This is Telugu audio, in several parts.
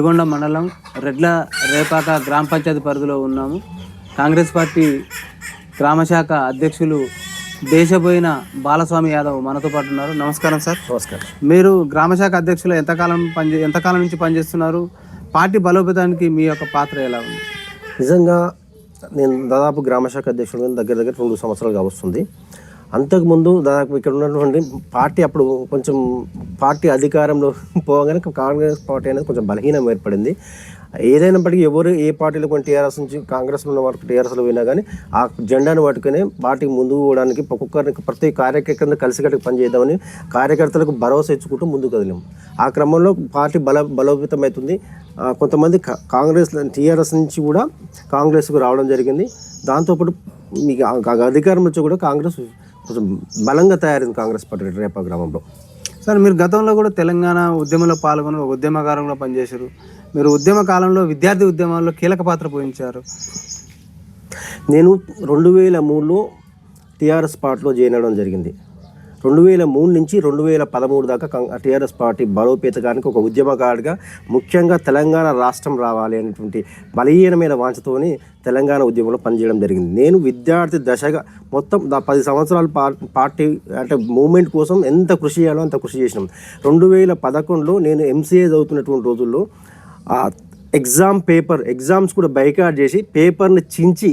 పులిగొండ మండలం రెడ్ల రేపాక గ్రామ పంచాయతీ పరిధిలో ఉన్నాము. కాంగ్రెస్ పార్టీ గ్రామశాఖ అధ్యక్షులు దేశపోయిన బాలస్వామి యాదవ్ మనతో పాటు ఉన్నారు. నమస్కారం సార్. నమస్కారం. మీరు గ్రామశాఖ అధ్యక్షులు ఎంతకాలం పనిచే ఎంతకాలం నుంచి పనిచేస్తున్నారు పార్టీ బలోపేతానికి మీ యొక్క పాత్ర ఎలా ఉంది? నిజంగా నేను దాదాపు గ్రామశాఖ అధ్యక్షుడు దగ్గర దగ్గర రెండు సంవత్సరాలుగా వస్తుంది. అంతకుముందు దాదాపు ఇక్కడ ఉన్నటువంటి పార్టీ అప్పుడు కొంచెం పార్టీ అధికారంలో పోగానే కాంగ్రెస్ పార్టీ అనేది కొంచెం బలహీనం ఏర్పడింది. ఏదైనప్పటికీ ఎవరు ఏ పార్టీలో కొన్ని టీఆర్ఎస్ నుంచి కాంగ్రెస్లో ఉన్న వరకు టీఆర్ఎస్లో పోయినా కానీ ఆ జెండాను పట్టుకుని పార్టీ ముందుకు పోవడానికి ఒక్కొక్కరికి ప్రతి కార్యకర్తను కలిసికట్టుకు పనిచేద్దామని కార్యకర్తలకు భరోసా ఇచ్చుకుంటూ ముందుకు కదిలాము ఆ క్రమంలో పార్టీ బల బలోపేతం అవుతుంది కొంతమంది కా- కాంగ్రెస్ టీఆర్ఎస్ నుంచి కూడా కాంగ్రెస్కు రావడం జరిగింది. దాంతోపాటు మీకు అధికారం వచ్చి కూడా కాంగ్రెస్ కొంచెం బలంగా తయారైంది కాంగ్రెస్ పార్టీ రేపా గ్రామంలో. సార్ మీరు గతంలో కూడా తెలంగాణ ఉద్యమంలో పాల్గొని ఒక ఉద్యమకారంలో పనిచేశారు. మీరు ఉద్యమ కాలంలో విద్యార్థి ఉద్యమాల్లో కీలక పాత్ర పోషించారు. నేను రెండు వేల మూడులో టీఆర్ఎస్ పార్టీలో జాయిన్ అవ్వడం జరిగింది. రెండు వేల మూడు నుంచి రెండు వేల పదమూడు దాకా టీఆర్ఎస్ పార్టీ బలోపేతకానికి ఒక ఉద్యమకారుడిగా ముఖ్యంగా తెలంగాణ రాష్ట్రం రావాలి అనేటువంటి బలహీనమైన వాంఛతోని తెలంగాణ ఉద్యమంలో పనిచేయడం జరిగింది. నేను విద్యార్థి దశగా మొత్తం దా పది సంవత్సరాల పార్టీ అంటే మూమెంట్ కోసం ఎంత కృషి చేయాలో అంత కృషి చేసినాం. రెండు వేల పదకొండులో నేను ఎంసీఏ చదువుతున్నటువంటి రోజుల్లో ఎగ్జామ్ పేపర్ ఎగ్జామ్స్ కూడా బైకాట్ చేసి పేపర్ని చించి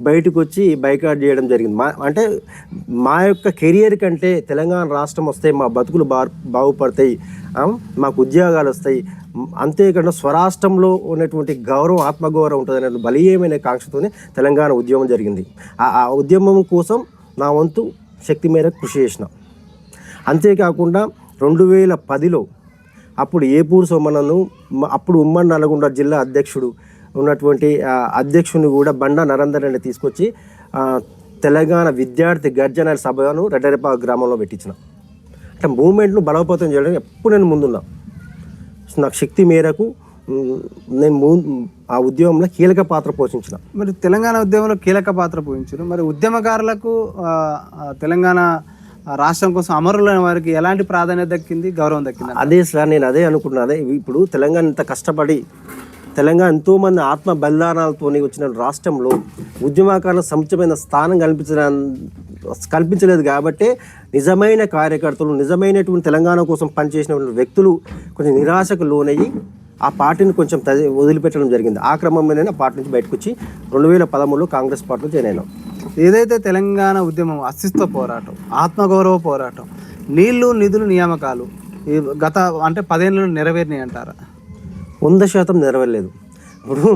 బయటకు వచ్చి బైకాట్ చేయడం జరిగింది. మా అంటే మా యొక్క కెరియర్ కంటే తెలంగాణ రాష్ట్రం వస్తే మా బతుకులు బా బాగుపడతాయి మాకు ఉద్యోగాలు వస్తాయి. అంతేకాకుండా స్వరాష్ట్రంలో ఉన్నటువంటి గౌరవం ఆత్మగౌరవం ఉంటుంది అనే బలీయమైన కాంక్షతోనే తెలంగాణ ఉద్యమం జరిగింది. ఆ- ఉద్యమం కోసం నా వంతు శక్తి మేరకు కృషి చేసిన. అంతేకాకుండా రెండు వేల పదిలో అప్పుడు ఏపూరు సోమన్నను అప్పుడు ఉమ్మడి నల్గొండ జిల్లా అధ్యక్షుడు ఉన్నటువంటి అధ్యక్షుని కూడా బండా నరేందర్ రెడ్డి తీసుకొచ్చి తెలంగాణ విద్యార్థి గర్జన సభను రెడ్డరెప్ప గ్రామంలో పెట్టించిన. అంటే మూమెంట్ను బలోపేతం చేయడం ఎప్పుడు నేను ముందున్నా. నాకు శక్తి మేరకు నేను ము ఆ ఉద్యమంలో కీలక పాత్ర పోషించిన. మరి తెలంగాణ ఉద్యమంలో కీలక పాత్ర పోషించారు. మరి ఉద్యమకారులకు తెలంగాణ రాష్ట్రం కోసం అమరులైన వారికి ఎలాంటి ప్రాధాన్యత దక్కింది గౌరవం దక్కింది అదే సార్ నేను అదే అనుకున్నా అదే ఇప్పుడు తెలంగాణ ఇంత కష్టపడి తెలంగాణ ఎంతోమంది ఆత్మ బలిదానాలతో వచ్చిన రాష్ట్రంలో ఉద్యమకారుల సముచితమైన స్థానం కల్పించిన కల్పించలేదు కాబట్టి నిజమైన కార్యకర్తలు నిజమైనటువంటి తెలంగాణ కోసం పనిచేసినటువంటి వ్యక్తులు కొంచెం నిరాశకు లోనయ్యి ఆ పార్టీని కొంచెం వదిలిపెట్టడం జరిగింది. ఆ క్రమంలోనే ఆ పార్టీ నుంచి బయటకు వచ్చి రెండు వేల పదమూడులో కాంగ్రెస్ పార్టీలో జాయిన్ అయినాం. ఏదైతే తెలంగాణ ఉద్యమం అస్తిత్వ పోరాటం ఆత్మగౌరవ పోరాటం నీళ్ళు నిధులు నియామకాలు గత అంటే పదేళ్ళు నెరవేరినాయి అంటారా? వంద శాతం నెరవేరలేదు. ఇప్పుడు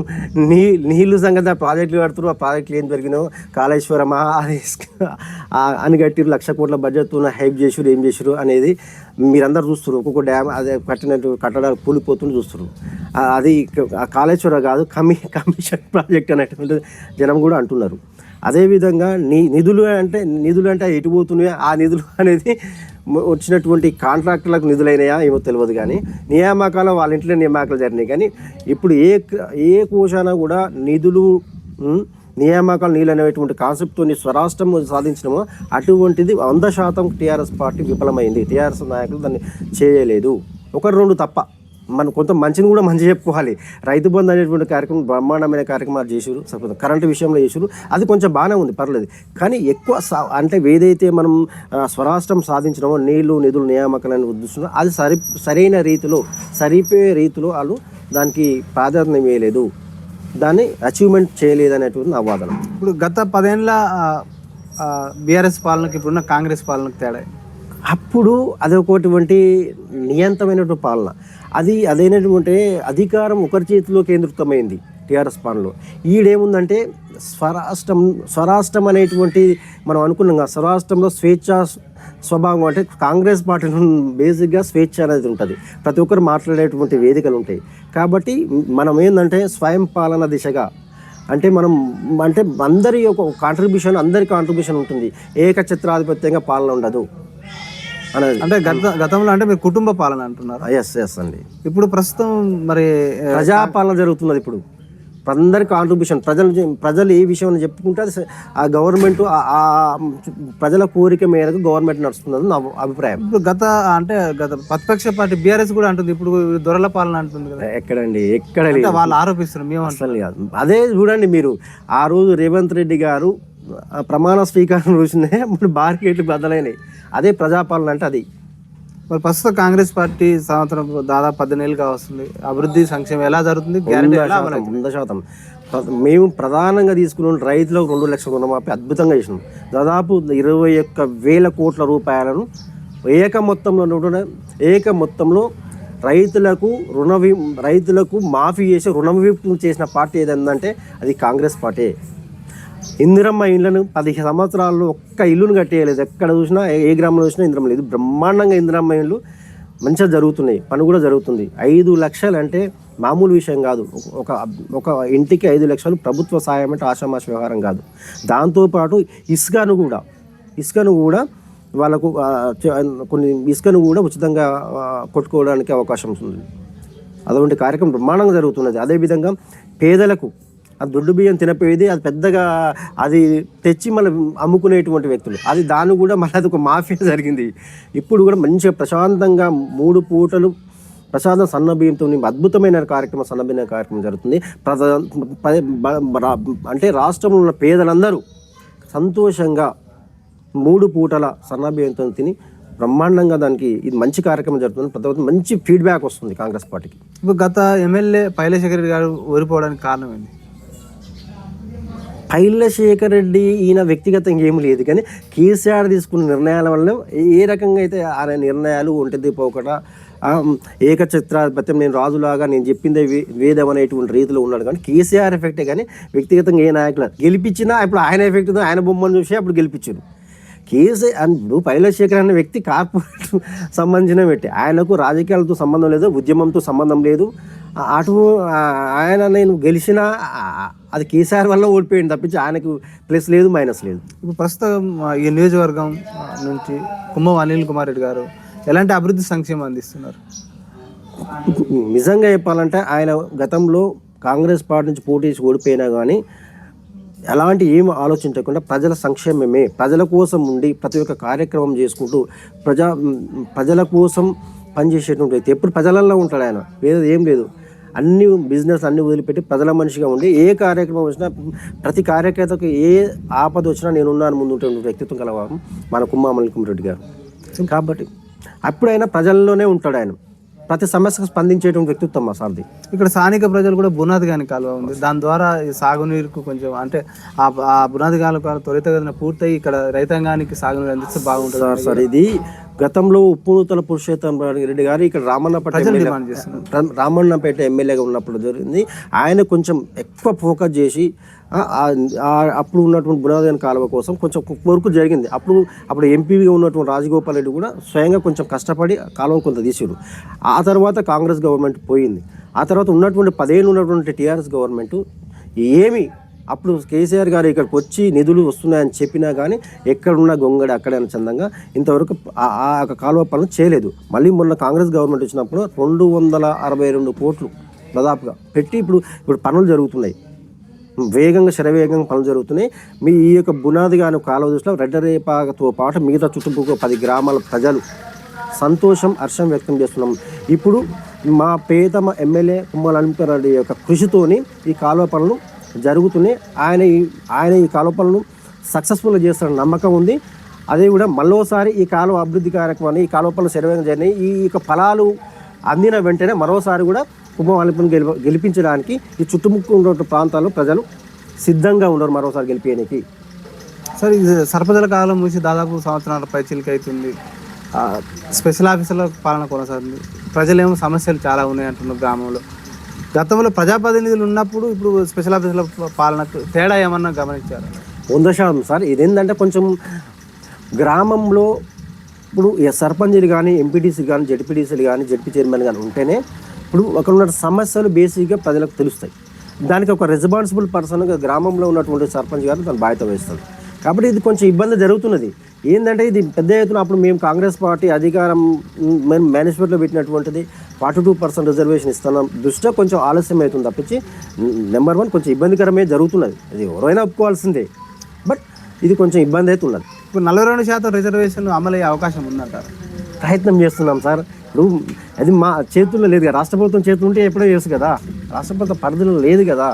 నీ నీళ్ళు సంగతి ఆ ప్రాజెక్టులు కడుతున్నారు ఆ ప్రాజెక్టులు ఏం జరిగినో కాళేశ్వరమా అది అని కట్టిరు లక్ష కోట్ల బడ్జెట్ ఉన్న హైప్ చేసారు ఏం చేసారు అనేది మీరందరూ చూస్తారు ఒక్కొక్క డ్యామ్ అదే కట్టినట్టు కట్టడాలు కూలిపోతుంటే చూస్తారు అది కాళేశ్వరం కాదు కమి కమిషన్ ప్రాజెక్ట్ అనేటువంటి జనం కూడా అంటున్నారు. అదేవిధంగా నీ నిధులు అంటే నిధులు అంటే ఎటు పోతున్నాయో ఆ నిధులు అనేది వచ్చినటువంటి కాంట్రాక్టులకు నిధులైనాయా ఏమో తెలియదు కానీ నియామకాలు వాళ్ళ ఇంట్లో నియామకాలు జరిగినాయి. కానీ ఇప్పుడు ఏ ఏ కోశాన కూడా నిధులు నియామకాలు నీళ్ళు అనేటువంటి కాన్సెప్ట్తో స్వరాష్ట్రం సాధించినమో అటువంటిది వంద శాతం టీఆర్ఎస్ పార్టీ విఫలమైంది. టీఆర్ఎస్ నాయకులు దాన్ని చేయలేదు. ఒకరు రెండు తప్ప. మనం కొంత మంచిని కూడా మంచి చెప్పుకోవాలి. రైతు బంధు అనేటువంటి కార్యక్రమం బ్రహ్మాండమైన కార్యక్రమాలు చేసారు సపోజ్ కరెంటు విషయంలో చేసారు అది కొంచెం బాగానే ఉంది పర్లేదు. కానీ ఎక్కువ అంటే ఏదైతే మనం స్వరాష్ట్రం సాధించినామో నీళ్ళు నిధులు నియామకాలను ఉద్దేశిస్తున్నాం అది సరి సరైన రీతిలో సరిపోయే రీతిలో వాళ్ళు దానికి ప్రాధాన్యం ఇవ్వలేదు దాన్ని అచీవ్మెంట్ చేయలేదు అనేటువంటి నా వాదన. ఇప్పుడు గత పదేళ్ళ బీఆర్ఎస్ పాలనకి ఇప్పుడున్న కాంగ్రెస్ పాలనకు తేడా అప్పుడు అదొకటువంటి నియంత్రమైనటువంటి పాలన. అది అదైనటువంటి అధికారం ఒకరి చేతిలో కేంద్రితమైంది టీఆర్ఎస్ పాలనలో. ఈడేముందంటే స్వరాష్ట్రం స్వరాష్ట్రం అనేటువంటి మనం అనుకున్నాం కదా స్వరాష్ట్రంలో స్వేచ్ఛ స్వభావం అంటే కాంగ్రెస్ పార్టీలో బేసిక్గా స్వేచ్ఛ అనేది ఉంటుంది. ప్రతి ఒక్కరు మాట్లాడేటువంటి వేదికలు ఉంటాయి. కాబట్టి మనం ఏంటంటే స్వయం పాలన దిశగా అంటే మనం అంటే అందరి యొక్క కాంట్రిబ్యూషన్ అందరి కాంట్రిబ్యూషన్ ఉంటుంది. ఏకఛత్రాధిపత్యంగా పాలన ఉండదు. అంటే గత గతంలో అంటే మీరు కుటుంబ పాలన అంటున్నారు? ఎస్ ఎస్ అండి. ఇప్పుడు ప్రస్తుతం మరి ప్రజాపాలన జరుగుతున్నది ఇప్పుడు. అందరి కాంట్రిబ్యూషన్ ప్రజలు ప్రజలు ఏ విషయం చెప్పుకుంటే ఆ గవర్నమెంట్ ఆ- ప్రజల కోరిక మేరకు గవర్నమెంట్ నడుస్తుందని నా అభిప్రాయం. ఇప్పుడు గత అంటే గత ప్రతిపక్ష పార్టీ బీఆర్ఎస్ కూడా అంటుంది ఇప్పుడు దొరల పాలన అంటుంది కదా. ఎక్కడండి? ఎక్కడ వాళ్ళు ఆరోపిస్తున్నారు మేము. అసలు కాదు అదే చూడండి మీరు ఆ రోజు రేవంత్ రెడ్డి గారు ప్రమాణ స్వీకారం రోజునే ఇప్పుడు బార్కెట్లు బద్దలైనాయి. అదే ప్రజాపాలన అంటే అది. మరి ప్రస్తుతం కాంగ్రెస్ పార్టీ సంవత్సరం దాదాపు పద్దెనేళ్ళుగా వస్తుంది. అభివృద్ధి సంక్షేమం ఎలా జరుగుతుంది? గ్యారెంటీ వంద శాతం. మేము ప్రధానంగా తీసుకున్న రైతులకు రెండు లక్షల రుణమాఫీ అద్భుతంగా చేసినాం. దాదాపు ఇరవై ఒక్క వేల కోట్ల రూపాయలను ఏక మొత్తంలో ఏక మొత్తంలో రైతులకు రుణ రైతులకు మాఫీ చేసి రుణ విముక్తి చేసిన పార్టీ ఏదంటే అది కాంగ్రెస్ పార్టీ. ఇందిరమ్మ ఇళ్ళను పదిహేను సంవత్సరాల్లో ఒక్క ఇల్లును కట్టేయలేదు. ఎక్కడ చూసినా ఏ- ఏ గ్రామంలో చూసినా ఇందిరమ్మ లేదు. బ్రహ్మాండంగా ఇందిరమ్మ ఇండ్లు మంచిగా జరుగుతున్నాయి. పని కూడా జరుగుతుంది. ఐదు లక్షలు అంటే మామూలు విషయం కాదు. ఒక ఒక ఇంటికి ఐదు లక్షలు ప్రభుత్వ సాయం అంటే ఆషామాష వ్యవహారం కాదు. దాంతోపాటు ఇసుకను కూడా ఇసుకను కూడా వాళ్ళకు కొన్ని ఇసుకను కూడా ఉచితంగా కొట్టుకోవడానికి అవకాశం ఉంది. అటువంటి కార్యక్రమం బ్రహ్మాండంగా జరుగుతున్నది. అదేవిధంగా పేదలకు ఆ దొడ్డు బియ్యం తినపోయేది అది పెద్దగా అది తెచ్చి మళ్ళీ అమ్ముకునేటువంటి వ్యక్తులు. అది దాని కూడా మళ్ళీ అది ఒక మాఫియా జరిగింది. ఇప్పుడు కూడా మంచిగా ప్రశాంతంగా మూడు పూటలు ప్రశాంతం సన్న బియ్యంతో అద్భుతమైన కార్యక్రమం సన్నబియ్యం కార్యక్రమం జరుగుతుంది. రా- అంటే రాష్ట్రంలో ఉన్న పేదలందరూ సంతోషంగా మూడు పూటల సన్న బియ్యంతో తిని బ్రహ్మాండంగా దానికి ఇది మంచి కార్యక్రమం జరుగుతుంది. ప్రతి మంచి ఫీడ్బ్యాక్ వస్తుంది కాంగ్రెస్ పార్టీకి. ఇప్పుడు గత ఎమ్మెల్యే పైలశేఖర్ గారు ఓడిపోవడానికి కారణం పైల శేఖర్ రెడ్డి ఈయన వ్యక్తిగతంగా ఏమి లేదు. కానీ కేసీఆర్ తీసుకున్న నిర్ణయాల వల్ల ఏ రకంగా అయితే ఆయన నిర్ణయాలు ఒంటిది పోకట ఏకచిత్రాధిపత్యం నేను రాజులాగా నేను చెప్పిందే వేదం అనేటువంటి రీతిలో ఉన్నాడు. కానీ కేసీఆర్ ఎఫెక్టే కానీ వ్యక్తిగతంగా ఏ నాయకులు గెలిపించినా ఇప్పుడు ఆయన ఎఫెక్ట్ ఆయన బొమ్మను చూసి అప్పుడు గెలిపించారు. కేసీ ఇప్పుడు పైలశేఖర్ అనే వ్యక్తి కార్పొరేట్ సంబంధించిన వ్యక్తి. ఆయనకు రాజకీయాలతో సంబంధం లేదు ఉద్యమంతో సంబంధం లేదు. అటు ఆయన నేను గెలిచిన అది కేసీఆర్ వల్ల ఓడిపోయింది తప్పించి ఆయనకు ప్లస్ లేదు మైనస్ లేదు. ఇప్పుడు ప్రస్తుతం ఈ నియోజకవర్గం నుంచి కుమ్మం అనిల్ కుమార్ రెడ్డి గారు ఎలాంటి అభివృద్ధి సంక్షేమం అందిస్తున్నారు? నిజంగా చెప్పాలంటే ఆయన గతంలో కాంగ్రెస్ పార్టీ నుంచి పోటీ చేసి ఓడిపోయినా కానీ ఎలాంటి ఏం ఆలోచించకుండా ప్రజల సంక్షేమమే ప్రజల కోసం ఉండి ప్రతి ఒక్క కార్యక్రమం చేసుకుంటూ ప్రజా ప్రజల కోసం పనిచేసేటువంటి వ్యక్తి. ఎప్పుడు ప్రజలలో ఉంటాడు ఆయన. వేరేది ఏం లేదు. అన్ని బిజినెస్ అన్ని వదిలిపెట్టి ప్రజల మనిషిగా ఉండి ఏ కార్యక్రమం వచ్చినా ప్రతి కార్యకర్తకు ఏ ఆపద వచ్చినా నేనున్నాను ముందు వ్యక్తిత్వం కలవారు మన కుమ్మామల్లి కుమారెడ్డి గారు. కాబట్టి అప్పుడైనా ప్రజల్లోనే ఉంటాడు ఆయన. ప్రతి సమస్యకు స్పందించేటువంటి వ్యక్తిత్వం మా సార్ది. ఇక్కడ స్థానిక ప్రజలు కూడా బునాది గాని కాలువ ఉంది. దాని ద్వారా సాగునీరుకు కొంచెం అంటే ఆ బునాది కాలువ త్వరితగతిన పూర్తయి ఇక్కడ రైతాంగానికి సాగునీరు అందిస్తే బాగుంటుంది. సార్ సార్ ఇది గతంలో ఉప్పునూతల పురుషోత్తం రెడ్డి గారు ఇక్కడ రామన్నపేట రామన్నపేట ఎమ్మెల్యేగా ఉన్నప్పుడు జరిగింది. ఆయన కొంచెం ఎక్కువ ఫోకస్ చేసి అప్పుడు ఉన్నటువంటి బునాదన్ కాలువ కోసం కొంచెం వరకు జరిగింది. అప్పుడు అప్పుడు ఎంపీగా ఉన్నటువంటి రాజగోపాల్ రెడ్డి కూడా స్వయంగా కొంచెం కష్టపడి కాలువ కొంత తీసాడు. ఆ తర్వాత కాంగ్రెస్ గవర్నమెంట్ పోయింది. ఆ తర్వాత ఉన్నటువంటి పదేళ్ళు ఉన్నటువంటి టీఆర్ఎస్ గవర్నమెంట్ ఏమి అప్పుడు కేసీఆర్ గారు ఇక్కడికి వచ్చి నిధులు వస్తున్నాయని చెప్పినా కానీ ఎక్కడున్న గొంగడి అక్కడే చందంగా ఇంతవరకు ఆ ఆ యొక్క కాలువ పనులు చేయలేదు. మళ్ళీ మొన్న కాంగ్రెస్ గవర్నమెంట్ వచ్చినప్పుడు రెండు వందల అరవై రెండు కోట్లు దాదాపుగా పెట్టి ఇప్పుడు ఇప్పుడు పనులు జరుగుతున్నాయి. వేగంగా శరవేగంగా పనులు జరుగుతున్నాయి. మీ ఈ యొక్క బునాదిగాను కాలువ దృష్టిలో రెడ్డరేపాతో పాటు మిగతా చుట్టుపక్కల పది గ్రామాల ప్రజలు సంతోషం హర్షం వ్యక్తం చేస్తున్నాం. ఇప్పుడు మా పేదమ ఎమ్మెల్యే కుమ్మల రెడ్డి యొక్క కృషితోని ఈ కాలువ పనులు జరుగుతున్నాయి. ఆయన ఈ- ఆయన ఈ కాలువ పనులు సక్సెస్ఫుల్గా చేస్తారని నమ్మకం ఉంది. అదే కూడా మరోసారి ఈ కాలువ అభివృద్ధి కార్యక్రమాన్ని ఈ కాలువ పనులు శరవేగంగా జరిగినాయి. ఈ యొక్క ఫలాలు అందిన వెంటనే మరోసారి కూడా కుంభవాలిపని గెలి గెలిపించడానికి ఈ చుట్టుముక్కు ఉన్న ప్రాంతాల్లో ప్రజలు సిద్ధంగా ఉన్నారు మరోసారి గెలిపేయడానికి. సార్ ఇది సర్పదల కాలం మూసి దాదాపు సంవత్సరాల పై చిలిక అవుతుంది స్పెషల్ ఆఫీసర్ల పాలన కొనసాగుతుంది ప్రజలేమో సమస్యలు చాలా ఉన్నాయి అంటున్నారు గ్రామంలో. గతంలో ప్రజాప్రతినిధులు ఉన్నప్పుడు ఇప్పుడు స్పెషల్ ఆఫీసర్ల పాలనకు తేడా ఏమన్నా గమనించారు? వంద శాతం సార్. ఇదేంటంటే కొంచెం గ్రామంలో ఇప్పుడు సర్పంచ్లు కానీ ఎంపీటీసీ కానీ జడ్పీటీసీలు కానీ జడ్పీ చైర్మన్ కానీ ఉంటేనే ఇప్పుడు ఒకరున్న సమస్యలు బేసిక్గా ప్రజలకు తెలుస్తాయి. దానికి ఒక రెస్పాన్సిబుల్ పర్సన్గా గ్రామంలో ఉన్నటువంటి సర్పంచ్ గారు తను బాధ్యత వహిస్తారు. కాబట్టి ఇది కొంచెం ఇబ్బంది జరుగుతున్నది. ఏంటంటే ఇది పెద్ద ఎత్తున అప్పుడు మేము కాంగ్రెస్ పార్టీ అధికారం మేము మేనేజ్మెంట్లో పెట్టినటువంటిది ఫార్టీ టూ పర్సెంట్ రిజర్వేషన్ ఇస్తున్నాం. దృష్ట్యా కొంచెం ఆలస్యం అవుతుంది తప్పించి నెంబర్ వన్ కొంచెం ఇబ్బందికరమే జరుగుతున్నది. అది ఎవరైనా ఒప్పుకోవాల్సిందే. బట్ ఇది కొంచెం ఇబ్బంది అవుతున్నది. ఇప్పుడు నలభై రెండు శాతం రిజర్వేషన్ అమలు అయ్యే అవకాశం ఉందంటారు ప్రయత్నం చేస్తున్నాం సార్. ఇప్పుడు అది మా చేతుల్లో లేదు కదా. రాష్ట్ర ప్రభుత్వం చేతులు ఉంటే ఎప్పుడో చేసు కదా. రాష్ట్ర ప్రభుత్వం పరిధిలో లేదు కదా.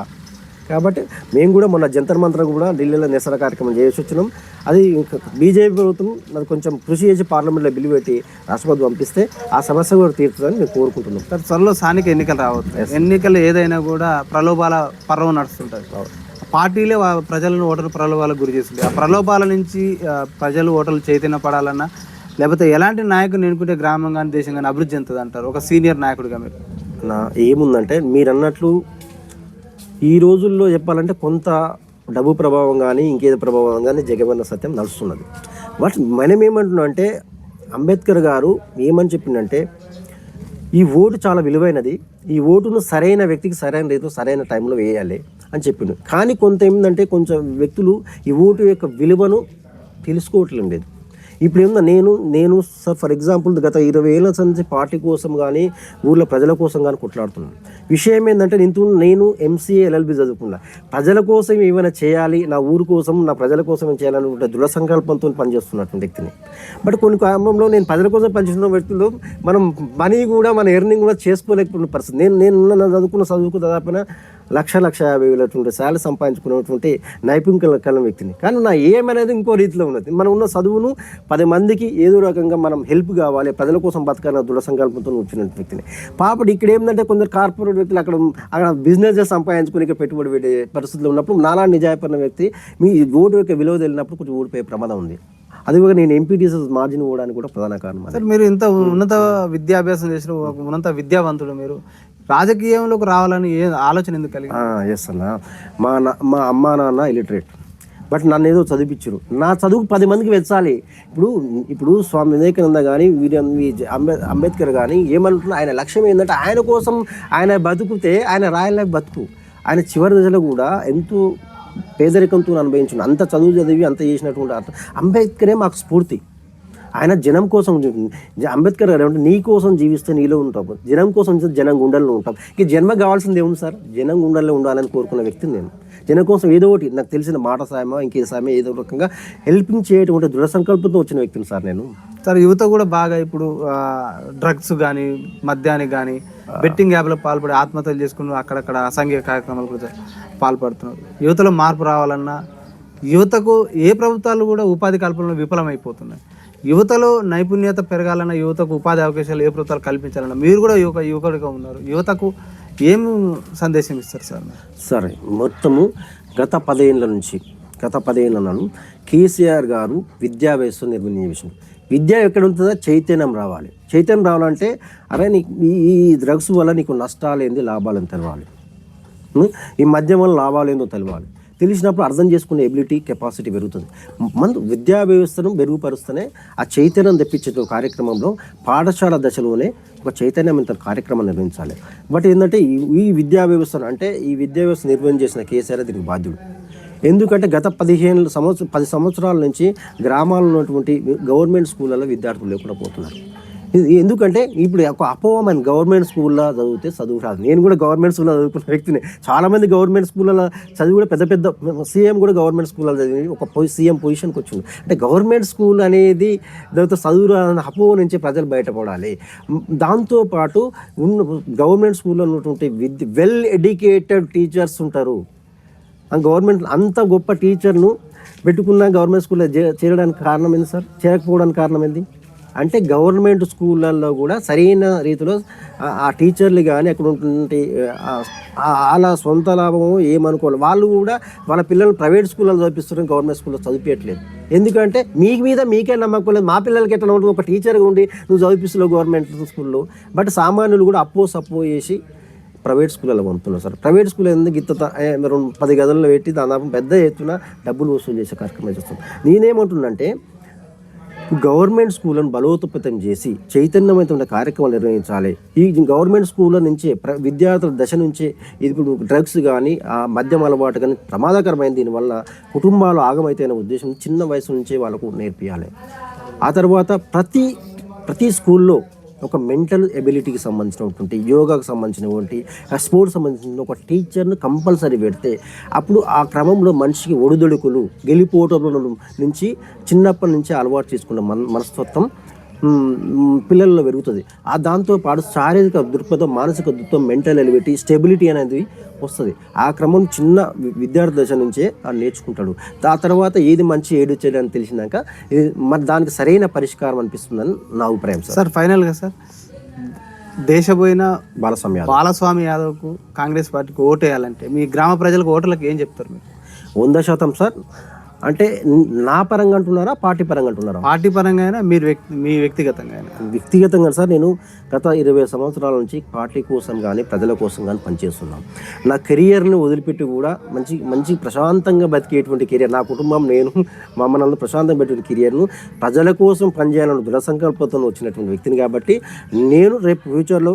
కాబట్టి మేము కూడా మొన్న జంతర్ మంత్రం కూడా ఢిల్లీలో నిరసన కార్యక్రమం చేసి వచ్చినాం. అది ఇంకా బీజేపీ ప్రభుత్వం అది కొంచెం కృషి చేసి పార్లమెంట్లో బిల్లు పెట్టి రాష్ట్ర ప్రభుత్వం పంపిస్తే ఆ సమస్య కూడా తీరుతుందని మేము కోరుకుంటున్నాం. సార్ త్వరలో స్థానిక ఎన్నికలు రావచ్చు. ఎన్నికలు ఏదైనా కూడా ప్రలోభాల పర్వం నడుస్తుంటుంది. పార్టీలే ప్రజలను ఓటర్లు ప్రలోభాలకు గురి చేస్తుంది. ఆ ప్రలోభాల నుంచి ప్రజలు ఓటర్లు చైతన్య పడాలన్నా లేకపోతే ఎలాంటి నాయకుడిని ఎన్నుకుంటే గ్రామం కానీ దేశం కానీ అభివృద్ధి చెందుతుంది అంటారు? ఒక సీనియర్ నాయకుడిగా మీరు. నా ఏముందంటే మీరు అన్నట్లు ఈ రోజుల్లో చెప్పాలంటే కొంత డబ్బు ప్రభావం కానీ ఇంకేదో ప్రభావం కానీ జగమన్న సత్యం నడుస్తున్నది. బట్ మనం ఏమంటున్నాం అంటే అంబేద్కర్ గారు ఏమని చెప్పిండంటే ఈ ఓటు చాలా విలువైనది. ఈ ఓటును సరైన వ్యక్తికి సరైన రీతిలో సరైన టైంలో వేయాలి. అని చెప్పిండు. కానీ కొంత ఏంటంటే కొంచెం వ్యక్తులు ఈ ఓటు యొక్క విలువను తెలుసుకోవట్లేదు. లేదు ఇప్పుడు ఏందో నేను నేను సార్ ఫర్ ఎగ్జాంపుల్ గత ఇరవై ఏళ్ళ నుంచి పార్టీ కోసం కానీ ఊర్లో ప్రజల కోసం కానీ కొట్లాడుతున్నాను. విషయం ఏంటంటే నేను నేను ఎంసీఏ ఎల్ఎల్బి చదువుకున్నా. ప్రజల కోసం ఏమైనా చేయాలి నా ఊరు కోసం నా ప్రజల కోసం చేయాలనుకుంటే దృఢ సంకల్పంతో పనిచేస్తున్నటువంటి వ్యక్తిని. బట్ కొన్ని కాలంలో నేను ప్రజల కోసం పనిచేస్తున్న వ్యక్తులు మనం మనీ కూడా మన ఎర్నింగ్ కూడా చేసుకోలేకపోయిన పరిస్థితి. నేను నేను ఉన్న చదువుకున్న చదువుకు దాదాపున లక్ష లక్ష యాభై వేలటువంటి శాలరీ సంపాదించుకున్నటువంటి నైపుణ్యం కలిగిన వ్యక్తిని. కానీ నా ఏం అనేది ఇంకో రీతిలో ఉన్నది. మనం ఉన్న చదువును పది మందికి ఏదో రకంగా మనం హెల్ప్ కావాలి ప్రజల కోసం బతకాలన్న దృఢ సంకల్పంతో వచ్చిన వ్యక్తిని. పాపడు ఇక్కడ ఏంటంటే కొందరు కార్పొరేట్ వ్యక్తులు అక్కడ అక్కడ బిజినెస్ సంపాదించుకుని ఇక్కడ పెట్టుబడి పెట్టే పరిస్థితులు ఉన్నప్పుడు నాలా నిజాయపడిన వ్యక్తి మీ ఓటు యొక్క విలువ తెలియనప్పుడు కొంచెం ఓడిపోయే ప్రమాదం ఉంది. అది కూడా నేను ఎంపీటీసీ మార్జిన్ పోవడానికి కూడా ప్రధాన కారణం సార్ మీరు ఇంత ఉన్నత విద్యాభ్యాసం చేసిన ఉన్నత విద్యావంతుడు మీరు. రాజకీయంలోకి రావాలని ఏ ఆలోచన ఎందుకు కలిగి ఎస్ అన్న. మా మా అమ్మ నాన్న ఇలిటరేట్ బట్ నన్ను ఏదో చదివించరు నా చదువు పది మందికి వెచ్చాలి. ఇప్పుడు ఇప్పుడు స్వామి వివేకానంద కానీ వీరి అంబే అంబేద్కర్ కానీ ఏమంటున్నా ఆయన లక్ష్యం ఏంటంటే ఆయన కోసం ఆయన బతుకుతే ఆయన రాయలే బతుకు. ఆయన చివరి దశలో కూడా ఎంతో పేదరికంతో అనుభవించిన అంత చదువు చదివి అంత చేసినటువంటి అర్థం. అంబేద్కరే మాకు స్ఫూర్తి. ఆయన జనం కోసం అంబేద్కర్ గారు ఏమంటే నీ కోసం జీవిస్తే నీలో ఉంటాం జనం కోసం జనం గుండెల్లో ఉంటాం ఇక జన్మ కావాల్సింది ఏముంది సార్? జనం గుండెల్లో ఉండాలని కోరుకున్న వ్యక్తిని నేను. జనం కోసం ఏదో ఒకటి నాకు తెలిసిన మాట సాయమో ఇంకే సాయమో ఏదో ఒక రకంగా హెల్పింగ్ చేయటువంటి దృఢ సంకల్పంతో వచ్చిన వ్యక్తిని సార్ నేను. సార్ యువత కూడా బాగా ఇప్పుడు డ్రగ్స్ కానీ మద్యానికి కానీ బెట్టింగ్ యాప్లో పాల్పడి ఆత్మహత్యలు చేసుకుని అక్కడక్కడ అసాంఘిక కార్యక్రమాలు కూడా పాల్పడుతున్నారు. యువతలో మార్పు రావాలన్నా యువతకు ఏ ప్రభుత్వాలు కూడా ఉపాధి కల్పనలో విఫలమైపోతున్నాయి. యువతలో నైపుణ్యత పెరగాలన్న యువతకు ఉపాధి అవకాశాలు ఏ ప్రభుత్వాలు కల్పించాలన్నా మీరు కూడా యువక యువకుడిగా ఉన్నారు. యువతకు ఏం సందేశం ఇస్తారు సార్? సరే మొత్తము గత పదేళ్ళ నుంచి గత పదేళ్ళ నాడు కేసీఆర్ గారు విద్యా వ్యవస్థ విషయం విద్య ఎక్కడ ఉంటుందో చైతన్యం రావాలి. చైతన్యం రావాలంటే అరే నీకు ఈ ఈ డ్రగ్స్ వల్ల నీకు నష్టాలు ఏంది లాభాలు తెలవాలి ఈ మధ్య వల్ల లాభాలు ఏందో తెలవాలి. తెలిసినప్పుడు అర్థం చేసుకునే ఎబిలిటీ కెపాసిటీ పెరుగుతుంది. మన విద్యా వ్యవస్థను మెరుగుపరుస్తూనే ఆ చైతన్యం తెప్పించే కార్యక్రమంలో పాఠశాల దశలోనే ఒక చైతన్యవంత కార్యక్రమం నిర్వహించాలి. బట్ ఏంటంటే ఈ- విద్యా వ్యవస్థను అంటే ఈ విద్యా వ్యవస్థ నిర్వహణ చేసిన కేసీఆర్ దీనికి బాధ్యుడు. ఎందుకంటే గత పదిహేను సంవత్సరం పది సంవత్సరాల నుంచి గ్రామాల్లో ఉన్నటువంటి గవర్నమెంట్ స్కూళ్ళలో విద్యార్థులు లేకుండా పోతున్నారు. ఎందుకంటే ఇప్పుడు ఒక అపోహమైన గవర్నమెంట్ స్కూల్లో చదివితే చదువు రాదు. నేను కూడా గవర్నమెంట్ స్కూల్లో చదువుకున్న వ్యక్తిని. చాలామంది గవర్నమెంట్ స్కూళ్ళలో చదివి కూడా పెద్ద పెద్ద సీఎం కూడా గవర్నమెంట్ స్కూల్లో చదివి ఒక పొజి సీఎం పొజిషన్కి వచ్చింది అంటే గవర్నమెంట్ స్కూల్ అనేది దాంతో చదువు రాని అపోహ నుంచి ప్రజలు బయటపడాలి. దాంతోపాటు ఉన్న గవర్నమెంట్ స్కూల్లో ఉన్నటువంటి విద్య వెల్ ఎడ్యుకేటెడ్ టీచర్స్ ఉంటారు. ఆ గవర్నమెంట్ అంత గొప్ప టీచర్ను పెట్టుకున్న గవర్నమెంట్ స్కూల్లో చేరడానికి కారణం ఏంది సార్? చేరకపోవడానికి కారణం ఏంది? అంటే గవర్నమెంట్ స్కూళ్ళల్లో కూడా సరైన రీతిలో ఆ- టీచర్లు కానీ అక్కడ ఉన్నటువంటి వాళ్ళ సొంత లాభము ఏమనుకోవాలి. వాళ్ళు కూడా వాళ్ళ పిల్లలు ప్రైవేట్ స్కూల్లో చదివిస్తున్నారు గవర్నమెంట్ స్కూల్లో చదివించట్లేదు ఎందుకంటే మీ మీద మీకే నమ్మకం లేదు. మా పిల్లలకి ఎట్లా ఉంటుంది ఒక టీచర్గా ఉండి నువ్వు చదివిస్తున్నావు గవర్నమెంట్ స్కూల్లో. బట్ సామాన్యులు కూడా అప్పో సప్పో చేసి ప్రైవేట్ స్కూళ్ళలో పంపుతున్నారు సార్. ప్రైవేట్ స్కూల్ ఎందుకు ఇంత త- రెండు పది గదుల్లో పెట్టి దాదాపు పెద్ద ఎత్తున డబ్బులు వసూలు చేసే కార్యక్రమం చేస్తాం నేనేమంటున్నంటే గవర్నమెంట్ స్కూళ్ళను బలోపేతం చేసి చైతన్యవంతమైన కార్యక్రమాలు నిర్వహించాలి. ఈ గవర్నమెంట్ స్కూళ్ళ నుంచే ప్ర విద్యార్థుల దశ నుంచే ఇది ఇప్పుడు డ్రగ్స్ కానీ ఆ మద్యం అలవాటు కానీ ప్రమాదకరమైన దీనివల్ల కుటుంబాలు ఆగమైతే ఉద్దేశం చిన్న వయసు నుంచే వాళ్ళకు నేర్పియాలి. ఆ తర్వాత ప్రతి ప్రతి స్కూల్లో ఒక మెంటల్ ఎబిలిటీకి సంబంధించినటువంటి యోగాకు సంబంధించినటువంటి ఆ స్పోర్ట్స్ సంబంధించిన ఒక టీచర్ను కంపల్సరీ పెడితే అప్పుడు ఆ క్రమంలో మనిషికి ఒడిదొడుకులు గెలిపోవటం నుంచి చిన్నప్పటి నుంచి అలవాటు చేసుకున్న మన మనస్తత్వం పిల్లల్లో పెరుగుతుంది. ఆ దాంతో పాటు శారీరక దృక్పథం మానసిక దృక్పథం మెంటల్ ఎలివిటీ స్టెబిలిటీ అనేది వస్తుంది. ఆ క్రమం చిన్న విద్యార్థి దశ నుంచే ఆ నేర్చుకుంటాడు. ఆ తర్వాత ఏది మంచి ఏది చెడు అని తెలిసినాక ఇది మరి దానికి సరైన పరిష్కారం అనిపిస్తుందని నా అభిప్రాయం సార్. సార్ ఫైనల్గా సార్ దేశపోయిన బాలస్వామి యాదవ్. బాలస్వామి యాదవ్కు కాంగ్రెస్ పార్టీకి ఓటు వేయాలంటే మీ గ్రామ ప్రజలకు ఓటర్లకు ఏం చెప్తారు మీరు? వంద శాతం సార్ అంటే నా పరంగా అంటున్నారా పార్టీ పరంగా అంటున్నారా పార్టీ పరంగా అయినా మీరు వ్యక్తి మీ వ్యక్తిగతంగా అయినా వ్యక్తిగతంగా సార్ నేను గత ఇరవై సంవత్సరాల నుంచి పార్టీ కోసం కానీ ప్రజల కోసం కానీ పనిచేస్తున్నాను నా కెరియర్ని వదిలిపెట్టి కూడా మంచి మంచి ప్రశాంతంగా బతికేటువంటి కెరియర్ నా కుటుంబం నేను మా అమ్మ నాన్న ప్రశాంతంగా పెట్టిన కెరియర్ను ప్రజల కోసం పనిచేయాలని దృఢ సంకల్పంతో వచ్చినటువంటి వ్యక్తిని కాబట్టి నేను రేపు ఫ్యూచర్లో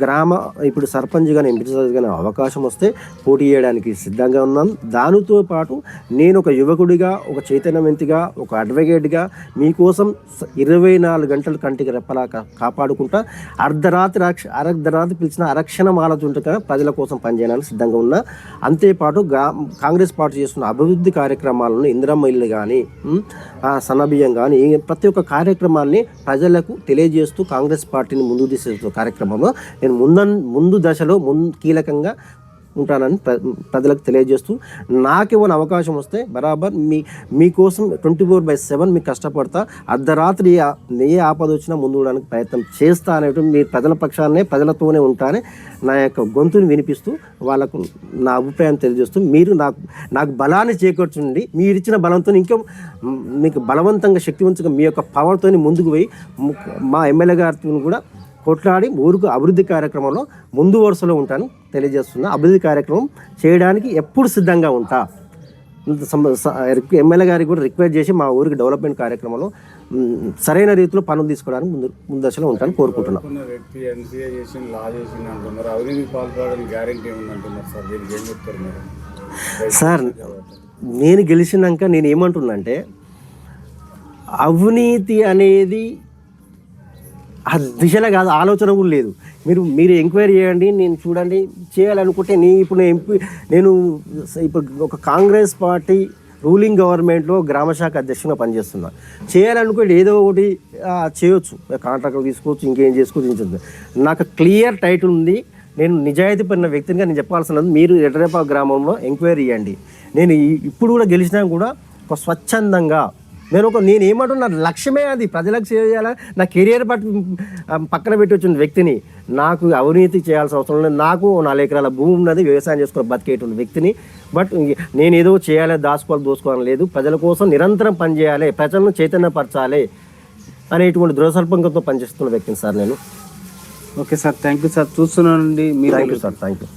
గ్రామ ఇప్పుడు సర్పంచ్ కానీ ఎంపీ కానీ అవకాశం వస్తే పోటీ చేయడానికి సిద్ధంగా ఉన్నాను దానితో పాటు నేను ఒక యువకుడిగా ఒక చైతన్యవంతిగా ఒక అడ్వకేట్గా మీకోసం ఇరవై నాలుగు గంటలు కంటికి రెప్పలా కాపాడుకుంటా అర్ధరాత్రి అక్ష అర్ధరాత్రి పిలిచిన అరక్షణ మాలతుంటగా ప్రజల కోసం పనిచేయడానికి సిద్ధంగా ఉన్నా. అంతేపాటు గా కాంగ్రెస్ పార్టీ చేస్తున్న అభివృద్ధి కార్యక్రమాలను ఇందిరమ్మ ఇల్లు కానీ సన్నబియ్యం కానీ ప్రతి ఒక్క కార్యక్రమాన్ని ప్రజలకు తెలియజేస్తూ కాంగ్రెస్ పార్టీని ముందుకు తీసే కార్యక్రమంలో నేను ముందన్ ముందు దశలో ముందు కీలకంగా ఉంటానని ప్రజలకు తెలియజేస్తూ నాకు ఇవ్వని అవకాశం వస్తే బరాబర్ మీ మీకోసం ట్వంటీ ఫోర్ బై సెవెన్ మీకు కష్టపడతా. అర్ధరాత్రి ఏ ఆపద వచ్చినా ముందు ఉండడానికి ప్రయత్నం చేస్తా అనేటువంటి మీ ప్రజల పక్షాన్నే ప్రజలతోనే ఉంటానే నా యొక్క గొంతుని వినిపిస్తూ వాళ్ళకు నా అభిప్రాయం తెలియజేస్తూ మీరు నాకు నాకు బలాన్ని చేకూర్చుండి. మీరు ఇచ్చిన బలంతో ఇంకా మీకు బలవంతంగా శక్తివంతంగా మీ యొక్క పవర్తో ముందుకు పోయి మా ఎమ్మెల్యే గారితో కూడా కొట్లాడి ఊరుకు అభివృద్ధి కార్యక్రమంలో ముందు వరుసలో ఉంటాను తెలియజేస్తున్నా. అభివృద్ధి కార్యక్రమం చేయడానికి ఎప్పుడు సిద్ధంగా ఉంటా? ఎమ్మెల్యే గారికి కూడా రిక్వెస్ట్ చేసి మా ఊరికి డెవలప్మెంట్ కార్యక్రమంలో సరైన రీతిలో పనులు తీసుకోవడానికి ముందు ముందు దశలో ఉంటాను కోరుకుంటున్నాను సార్? నేను గెలిచినాక నేను ఏమంటున్నానంటే అవినీతి అనేది ఆ దిశలో కాదు ఆలోచన కూడా లేదు. మీరు మీరు ఎంక్వైరీ చేయండి నేను చూడండి చేయాలనుకుంటే నీ ఇప్పుడు నేను ఎంపీ నేను ఇప్పుడు ఒక కాంగ్రెస్ పార్టీ రూలింగ్ గవర్నమెంట్లో గ్రామ శాఖ అధ్యక్షునిగా పనిచేస్తున్నా. చేయాలనుకుంటే ఏదో ఒకటి చేయొచ్చు. కాంట్రాక్టర్ తీసుకోవచ్చు ఇంకేం చేసుకోవచ్చు నాకు క్లియర్ టైటిల్ ఉంది. నేను నిజాయితీ పడిన వ్యక్తినిగా నేను చెప్పాల్సినది మీరు ఎడరేపా గ్రామంలో ఎంక్వైరీ చేయండి. నేను ఇప్పుడు కూడా గెలిచినా కూడా ఒక స్వచ్ఛందంగా నేను ఒక నేను ఏమంటున్నా నా లక్ష్యమే అది. ప్రజలకు సేవ చేయాలా? నా కెరియర్ పట్టు పక్కన పెట్టి వచ్చిన వ్యక్తిని నాకు అవినీతి చేయాల్సిన అవసరం లేదు. నాకు నాలుగు ఎకరాల భూమి ఉన్నది వ్యవసాయం చేసుకుని బతికేటువంటి వ్యక్తిని. బట్ నేను ఏదో చేయాలి దాచుకోవాలి దోసుకోవాలని లేదు. ప్రజల కోసం నిరంతరం పనిచేయాలి ప్రజలను చైతన్యపరచాలి అనేటువంటి దృఢసల్పంకంతో పనిచేస్తున్న వ్యక్తిని సార్ నేను. Okay sir thank you sir. చూస్తున్నానండి. మీరు thank you sir thank you